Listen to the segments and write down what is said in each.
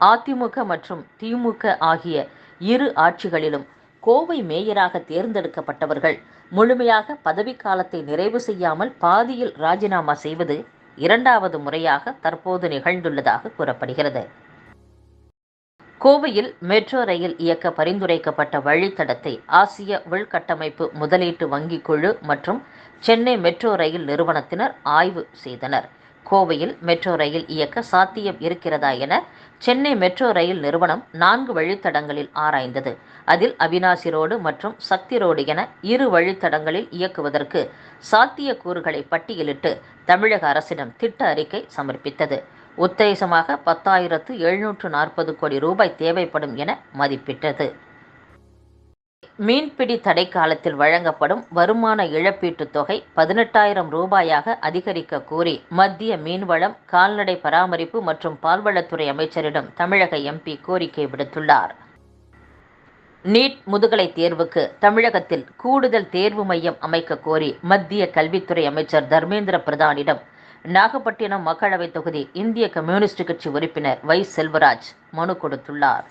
அதிமுக மற்றும் திமுக ஆகிய இரு ஆட்சிகளிலும் கோவை மேயராக தேர்ந்தெடுக்கப்பட்டவர்கள் முழுமையாக பதவிக்காலத்தை நிறைவு செய்யாமல் பாதியில் ராஜினாமா செய்வது இரண்டாவது முறையாக தற்போது நிகழ்ந்துள்ளதாக கூறப்படுகிறது. கோவையில் மெட்ரோ ரயில் இயக்க பரிந்துரைக்கப்பட்ட வழித்தடத்தை ஆசிய உள்கட்டமைப்பு முதலீட்டு வங்கி குழு மற்றும் சென்னை மெட்ரோ ரயில் நிறுவனத்தினர் ஆய்வு செய்தனர். கோவையில் மெட்ரோ ரயில் இயக்க சாத்தியம் இருக்கிறதா என சென்னை மெட்ரோ ரயில் நிறுவனம் நான்கு வழித்தடங்களில் ஆராய்ந்தது. அதில் அவினாசி ரோடு மற்றும் சக்தி ரோடு என இரு வழித்தடங்களில் இயக்குவதற்கு சாத்தியக்கூறுகளை பட்டியலிட்டு தமிழக அரசிடம் திட்ட அறிக்கை சமர்ப்பித்தது. உத்தேசமாக பத்தாயிரத்து எழுநூற்று நாற்பது கோடி ரூபாய் தேவைப்படும் என மதிப்பிட்டது. மீன்பிடி தடை காலத்தில் வழங்கப்படும் வருமான இழப்பீட்டுத் தொகை பதினெட்டாயிரம் ரூபாயாக அதிகரிக்க கோரி மத்திய மீன்வளம் கால்நடை பராமரிப்பு மற்றும் பால்வளத்துறை அமைச்சரிடம் தமிழக எம்பி கோரிக்கை விடுத்துள்ளார். நீட் முதுகலை தேர்வுக்கு தமிழகத்தில் கூடுதல் தேர்வு மையம் அமைக்க கோரி மத்திய கல்வித்துறை அமைச்சர் தர்மேந்திர பிரதானிடம் நாகப்பட்டினம் மக்களவைத் தொகுதி இந்திய கம்யூனிஸ்ட் கட்சி உறுப்பினர் வை செல்வராஜ் மனு கொடுத்துள்ளார்.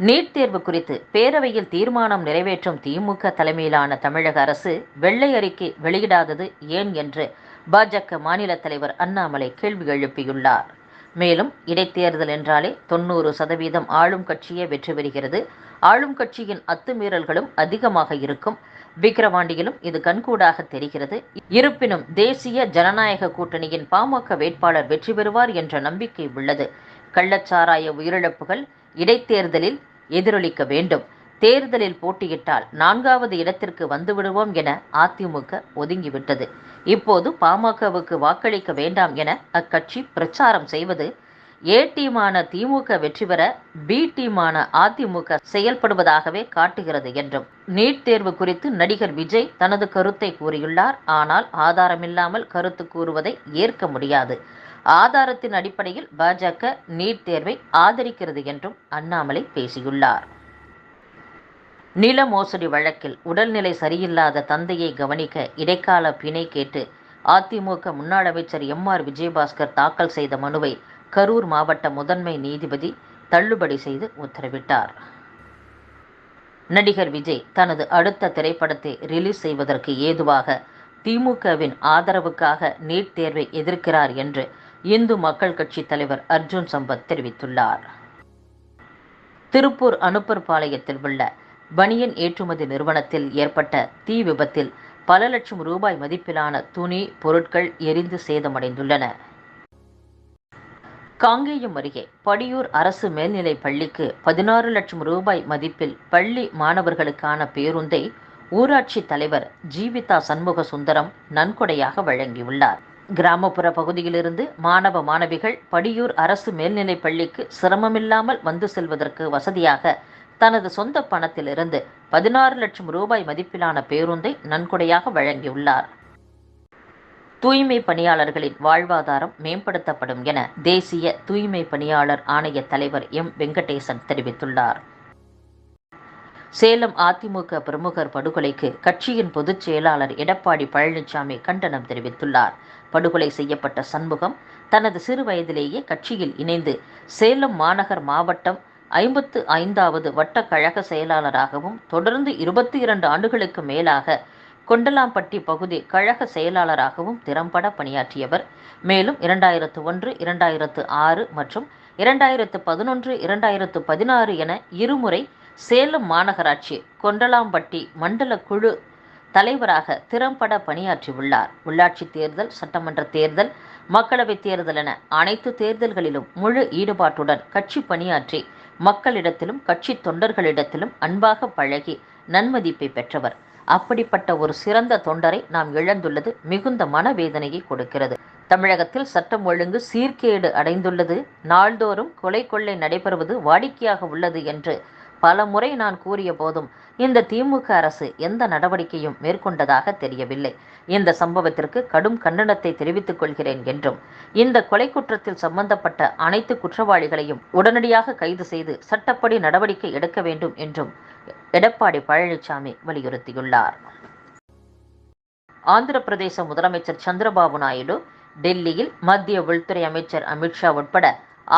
நீட் தேர்வு குறித்து பேரவையில் தீர்மானம் நிறைவேற்றும் திமுக தலைமையிலான தமிழக அரசு வெள்ளை அறிக்கை வெளியிடாதது ஏன் என்று பாஜக மாநில தலைவர் அண்ணாமலை கேள்வி எழுப்பியுள்ளார். மேலும் இடைத்தேர்தல் என்றாலே தொண்ணூறு சதவீதம் ஆளும் கட்சியே வெற்றி பெறுகிறது. ஆளும் கட்சியின் அத்துமீறல்களும் அதிகமாக இருக்கும். விக்கிரவாண்டியிலும் இது கண்கூடாக தெரிகிறது. இருப்பினும் தேசிய ஜனநாயக கூட்டணியின் பாமக வேட்பாளர் வெற்றி பெறுவார் என்ற நம்பிக்கை உள்ளது. கள்ளச்சாராய உயிரிழப்புகள் இடைத்தேர்தலில் எதிரொலிக்க வேண்டும். தேர்தலில் போட்டியிட்டால் நான்காவது இடத்திற்கு வந்துவிடுவோம் என அதிமுக ஒதுங்கிவிட்டது. இப்போது பாமகவுக்கு வாக்களிக்க வேண்டாம் என அக்கட்சி பிரச்சாரம் செய்வது ஏ டீமான திமுக வெற்றி பெற பி டீமான அதிமுக செயல்படுவதாகவே காட்டுகிறது என்றும். நீட் தேர்வு குறித்து நடிகர் விஜய் தனது கருத்தை கூறியுள்ளார். ஆனால் ஆதாரமில்லாமல் கருத்து கூறுவதை ஏற்க முடியாது. ஆதாரத்தின் அடிப்படையில் பாஜக நீட் தேர்வை ஆதரிக்கிறது என்றும் அண்ணாமலை பேசியுள்ளார். நில மோசடி வழக்கில் உடல்நிலை சரியில்லாத தந்தையை கவனிக்க இடைக்கால பிணை கேட்டு அதிமுக முன்னாள் அமைச்சர் எம் ஆர் விஜயபாஸ்கர் தாக்கல் செய்த மனுவை கரூர் மாவட்ட முதன்மை நீதிபதி தள்ளுபடி செய்து உத்தரவிட்டார். நடிகர் விஜய் தனது அடுத்த திரைப்படத்தை ரிலீஸ் செய்வதற்கு ஏதுவாக திமுகவின் ஆதரவுக்காக நீட் தேர்வை எதிர்க்கிறார் என்று இந்து மக்கள் கட்சி தலைவர் அர்ஜுன் சம்பத் தெரிவித்துள்ளார். திருப்பூர் அனுப்பர்பாளையத்தில் உள்ள பனியன் ஏற்றுமதி நிறுவனத்தில் ஏற்பட்ட தீ விபத்தில் பல லட்சம் ரூபாய் மதிப்பிலான துணி பொருட்கள் எரிந்து சேதமடைந்துள்ளன. காங்கேயம் அருகே படியூர் அரசு மேல்நிலைப் பள்ளிக்கு பதினாறு லட்சம் ரூபாய் மதிப்பில் பள்ளி மாணவர்களுக்கான பேருந்தை ஊராட்சி தலைவர் ஜீவிதா சண்முக சுந்தரம் நன்கொடையாக வழங்கியுள்ளார். கிராமப்புற பகுதியிலிருந்து மாணவ மாணவிகள் படியூர் அரசு மேல்நிலைப் பள்ளிக்கு சிரமமில்லாமல் வந்து செல்வதற்கு வசதியாக தனது சொந்த பணத்திலிருந்து பதினாறு லட்சம் ரூபாய் மதிப்பிலான பேருந்தை நன்கொடையாக வழங்கியுள்ளார். தூய்மை பணியாளர்களின் வாழ்வாதாரம் மேம்படுத்தப்படும் என தேசிய தூய்மை பணியாளர் ஆணைய தலைவர் எம். வெங்கடேசன் தெரிவித்துள்ளார். சேலம் அதிமுக பிரமுகர் படுகொலைக்கு கட்சியின் பொதுச் செயலாளர் எடப்பாடி பழனிசாமி கண்டனம் தெரிவித்துள்ளார். படுகொலை செய்யப்பட்ட சண்முகம் தனது சிறு வயதிலேயே கட்சியில் இணைந்து சேலம் மாநகர் மாவட்டம் ஐம்பத்து ஐந்தாவது வட்ட கழக செயலாளராகவும் தொடர்ந்து இருபத்தி இரண்டு ஆண்டுகளுக்கு மேலாக கொண்டலாம்பட்டி பகுதி கழக செயலாளராகவும் திறம்பட பணியாற்றியவர். மேலும் இரண்டாயிரத்து ஒன்று இரண்டாயிரத்து ஆறு மற்றும் இரண்டாயிரத்து பதினொன்று இரண்டாயிரத்து பதினாறு என இருமுறை சேலம் மாநகராட்சி கொண்டலாம்பட்டி மண்டல குழு தலைவராக திறம்பட பணியாற்றியுள்ளார். உள்ளாட்சி தேர்தல் சட்டமன்ற தேர்தல் மக்களவைத் தேர்தல் என அனைத்து தேர்தல்களிலும் முழு ஈடுபாட்டுடன் கட்சி பணியாற்றி மக்களிடத்திலும் கட்சி தொண்டர்களிடத்திலும் அன்பாக பழகி நன்மதிப்பை பெற்றவர். அப்படிப்பட்ட ஒரு சிறந்த தொண்டரை நாம் இழந்துள்ளது மிகுந்த மனவேதனையை கொடுக்கிறது. தமிழகத்தில் சட்டம் ஒழுங்கு சீர்கேடு அடைந்துள்ளது. நாள்தோறும் கொலை கொள்ளை நடைபெறுவது வாடிக்கையாக உள்ளது என்று பல முறை நான் கூறிய போதும் இந்த திமுக அரசு எந்த நடவடிக்கையும் மேற்கொண்டதாக தெரியவில்லை. இந்த சம்பவத்திற்கு கடும் கண்டனத்தை தெரிவித்துக் கொள்கிறேன் என்றும் இந்த கொலை குற்றத்தில் சம்பந்தப்பட்ட அனைத்து குற்றவாளிகளையும் உடனடியாக கைது செய்து சட்டப்படி நடவடிக்கை எடுக்க வேண்டும் என்றும் எடப்பாடி பழனிசாமி வலியுறுத்தியுள்ளார். ஆந்திர பிரதேச முதலமைச்சர் சந்திரபாபு நாயுடு டெல்லியில் மத்திய உள்துறை அமைச்சர் அமித்ஷா உட்பட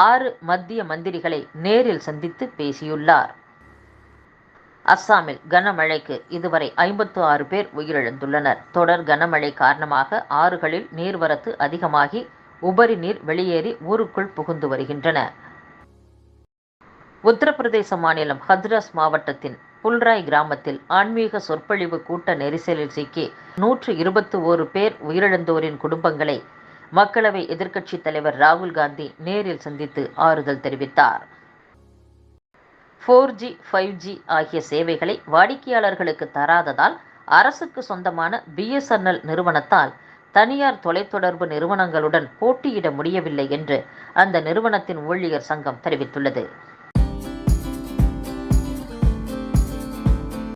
ஆறு மத்திய மந்திரிகளை நேரில் சந்தித்து பேசியுள்ளார். அஸ்ஸாமில் கனமழைக்கு இதுவரை ஐம்பத்து ஆறு பேர் உயிரிழந்துள்ளனர். தொடர் கனமழை காரணமாக ஆறுகளில் நீர்வரத்து அதிகமாகி உபரி நீர் வெளியேறி ஊருக்குள் புகுந்து வருகின்றன. உத்தரப்பிரதேச மாநிலம் ஹத்ராஸ் மாவட்டத்தின் புல்ராய் கிராமத்தில் ஆன்மீக சொற்பொழிவு கூட்ட நெரிசலில் சிக்கி நூற்று இருபத்தி ஓரு பேர் உயிரிழந்தோரின் குடும்பங்களை மக்களவை எதிர்க்கட்சித் தலைவர் ராகுல் காந்தி நேரில் சந்தித்து ஆறுதல் தெரிவித்தார். ஃபோர் ஜி ஃபைவ் ஜி ஆகிய சேவைகளை வாடிக்கையாளர்களுக்கு தராததால் அரசுக்கு சொந்தமான பிஎஸ்என்எல் நிறுவனத்தால் தனியார் தொலைத்தொடர்பு நிறுவனங்களுடன் போட்டியிட முடியவில்லை என்று அந்த நிறுவனத்தின் ஊழியர் சங்கம் தெரிவித்துள்ளது.